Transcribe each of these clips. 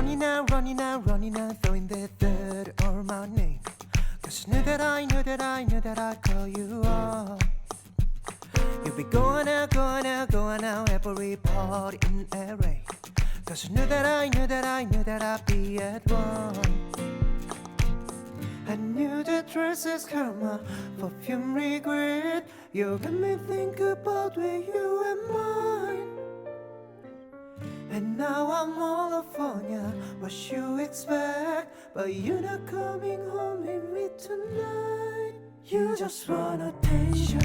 running out, running out, running out, throwing the dirt on my name. Cause I knew that I knew that I knew that I'd call you up. You'll be going out, going out, going out every party in LA. Cause I knew that I knew that I knew that I'd be at one. I knew that dress is karma, perfume regret. You got me think about where you and mine. And now I'm all on ya. What you expect? But you're not coming home with me tonight. You just want attention.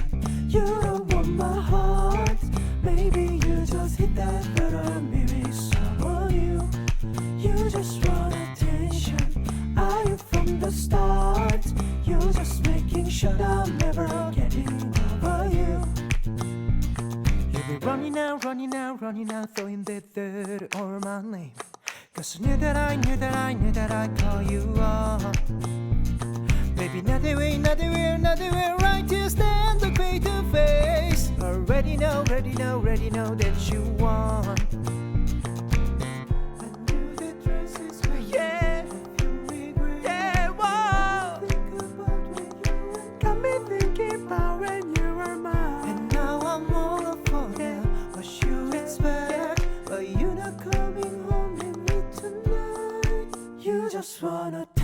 You don't want my heart. Maybe you just hit that button. Maybe someone new. You just want attention. Are you from the start? You're just making sure I'm never getting over you. You'll be running out, running out, running out, throwing that dirt on my name. Cause I knew that I knew that I knew that I'd call you up. Maybe nothing way, nothing way, nothing stand just want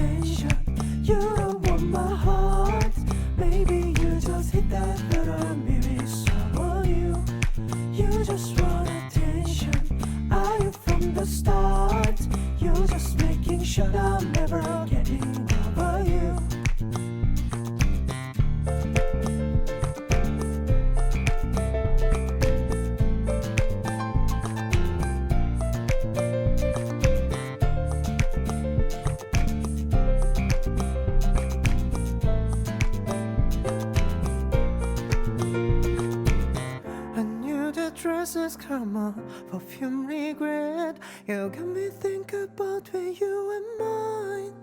knew the dress is karma, perfume regret. You got me think about where you and mine.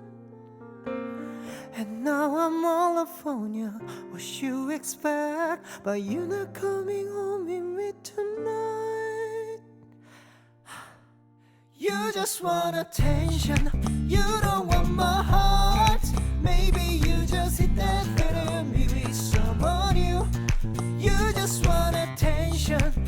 And now I'm all up on you. What you expect? But you're not coming home with me tonight. You just want attention. You don't want my heart. Maybe you just hit that better. Maybe someone new. You just want attention.